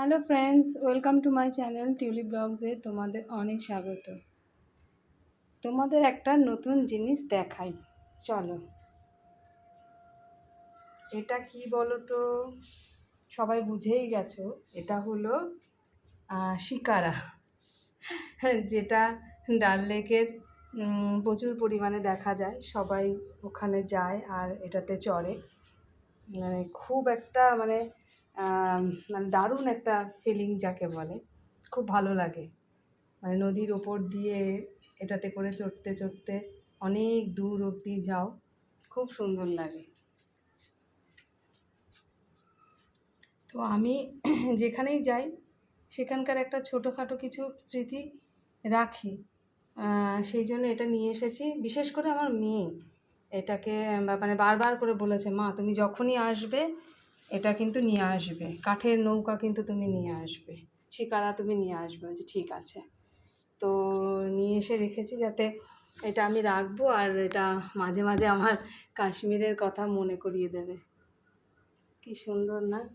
Hello friends welcome to my channel টিউলি ব্লগসে তোমাদের অনেক স্বাগত। তোমাদের একটা নতুন জিনিস দেখাই, চলো। এটা কি বলো তো সবাই বুঝেই গেছো, এটা হলো শিকারা। যেটা ডাল লেকের প্রচুর পরিমাণে দেখা যায়, সবাই ওখানে যায় আর এটাতে চড়ে। মানে খুব একটা মানে মানে দারুণ একটা ফিলিং যাকে বলে। খুব ভালো লাগে। মানে নদীর ওপর দিয়ে এটাতে করে চড়তে চড়তে অনেক দূর অবধি যাও, খুব সুন্দর লাগে। তো আমি যেখানেই যাই, সেখানকার একটা ছোটোখাটো কিছু স্মৃতি রাখি। সেই জন্য এটা নিয়ে এসেছি। বিশেষ করে আমার মেয়ে। এটাকে মানে বারবার করে বলেছে, মা, তুমি যখনই আসবে, এটা কিন্তু নিয়ে আসবে। কাঠের নৌকা কিন্তু তুমি নিয়ে আসবে। শিকারা তুমি নিয়ে আসবে। যে ঠিক আছে। তো নিয়ে এসে রেখেছি যাতে এটা আমি রাখব আর এটা মাঝে মাঝে আমার কাশ্মীরের কথা মনে করিয়ে দেবে। কি সুন্দর না?